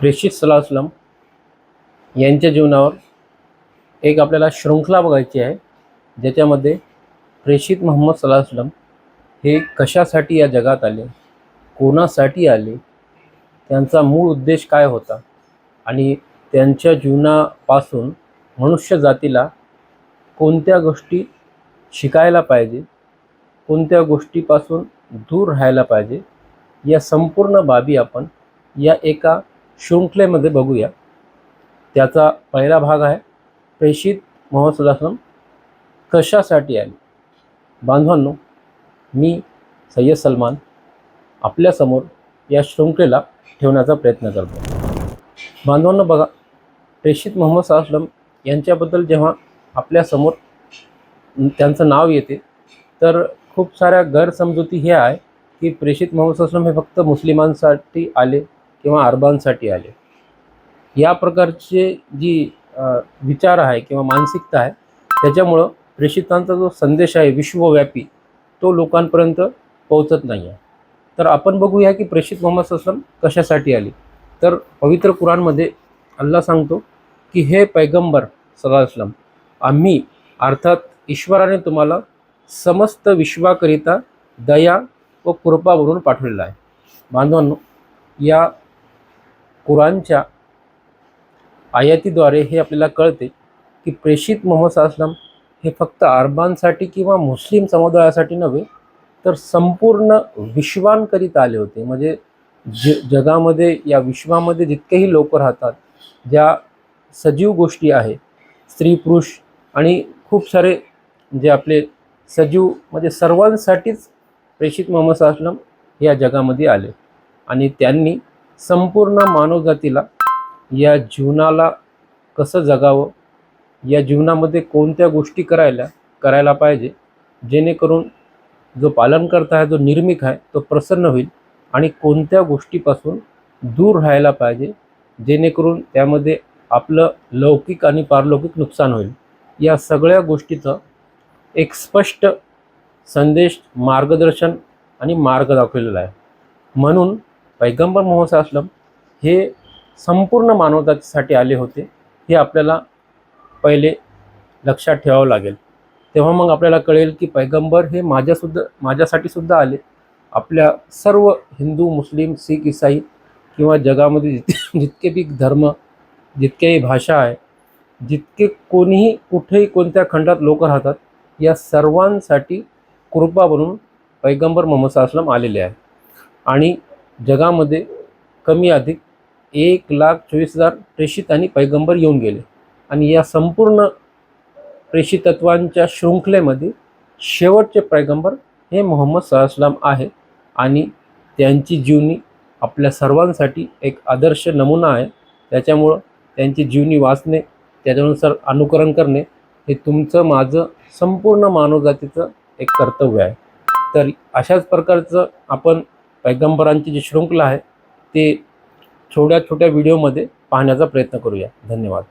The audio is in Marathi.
प्रेषित सलाहसलम यांच्या जीवनावर एक आपल्याला शृंखला बघायची आहे ज्याच्यामध्ये प्रेषित मोहम्मद सलाहसलम हे कशासाठी या जगात आले कोणासाठी आले त्यांचा मूळ उद्देश काय होता आणि त्यांच्या जीवनापासून मनुष्य जातीला कोणत्या गोष्टी शिकायला पाहिजे कोणत्या गोष्टीपासून दूर राहायला पाहिजे या संपूर्ण बाबी आपण या एका शृंखलेमध्ये बघूया. त्याचा पहिला भाग आहे प्रेषित महोत्सवाश्रम कशासाठी आले? बांधवांनो मी सय्यद सलमान आपल्यासमोर या शृंखलेला ठेवण्याचा प्रयत्न करतो बांधवांनो बघा प्रेषित मोहम्मद सल्लाम यांच्याबद्दल जेव्हा आपल्यासमोर त्यांचं नाव येते तर खूप साऱ्या गैरसमजुती हे आहे की प्रेषित मोहम्मद सल्लाम हे फक्त मुस्लिमांसाठी आले किंवा अरबांसाठी आले. या प्रकारचे जी विचार आहे किंवा मानसिकता आहे त्याच्यामुळं प्रेषितांचा जो संदेश आहे विश्वव्यापी तो लोकांपर्यंत पोहोचत नाही आहे तर आपण बघूया की प्रेषित मोहम्मद असलम कशासाठी आली? तर पवित्र कुराणमध्ये अल्ला सांगतो की हे पैगंबर सल्लाम आम्ही अर्थात ईश्वराने तुम्हाला समस्त विश्वाकरिता दया व कृपा पाठवलेला आहे. बांधवांनो या कुराणच्या आयातीद्वारे हे आपल्याला कळते की प्रेषित मोहम्मद असलम हे फक्त अरबांसाठी किंवा मुस्लिम समुदायासाठी नव्हे तर संपूर्ण विश्वांकरिता आले होते. म्हणजे ज जगामध्ये या विश्वामध्ये जितकेही लोक राहतात ज्या सजीव गोष्टी आहे स्त्री पुरुष आणि खूप सारे जे आपले सजीव म्हणजे सर्वांसाठीच प्रेषित मोहम्मद असलम या जगामध्ये आले. आणि त्यांनी संपूर्ण मानवजातीला या जीवनाला कसं जगावं या जीवनामध्ये कोणत्या गोष्टी करायला करायला पाहिजे जेणेकरून जो पालनकर्ता आहे जो निर्मिक आहे तो प्रसन्न होईल आणि कोणत्या गोष्टीपासून दूर राहायला पाहिजे जेणेकरून त्यामध्ये आपलं लौकिक आणि पारलौकिक नुकसान होईल. या सगळ्या गोष्टीचं एक स्पष्ट संदेश मार्गदर्शन आणि मार्ग दाखवलेला आहे. म्हणून पैगंबर मोहम्मद असलम हे संपूर्ण मानवतासाठी आले होते. हे आपल्याला पहिले लक्षात ठेवावं लागेल. तेव्हा मग आपल्याला कळेल की पैगंबर हे माझ्यासुद्धा माझ्यासाठी सुद्धा आले. आपल्या सर्व हिंदू मुस्लिम सिख इसाई किंवा जगामध्ये जितके जितके बी धर्म जितकेही भाषा आहे जितके कोणीही कुठेही कोणत्या खंडात लोक राहतात या सर्वांसाठी कृपा बनून पैगंबर मोहम्मद असलम आलेले आहे आणि जगामध्ये कमी अधिक एक लाख चोवीस हजार प्रेषित आणि पैगंबर येऊन गेले. आणि या संपूर्ण प्रेषितत्वांच्या शृंखलेमध्ये शेवटचे पैगंबर हे मोहम्मद सलाम आहे आणि त्यांची जीवनी आपल्या सर्वांसाठी एक आदर्श नमुना आहे. त्याच्यामुळं त्यांची जीवनी वाचणे त्याच्यानुसार अनुकरण करणे हे तुमचं माझं संपूर्ण मानवजातीचं एक कर्तव्य आहे. तर अशाच प्रकारचं आपण पैगंबरांची जी शृंखला आहे ते छोट्या छोट्या व्हिडिओमध्ये पाहण्याचा प्रयत्न करूया. धन्यवाद.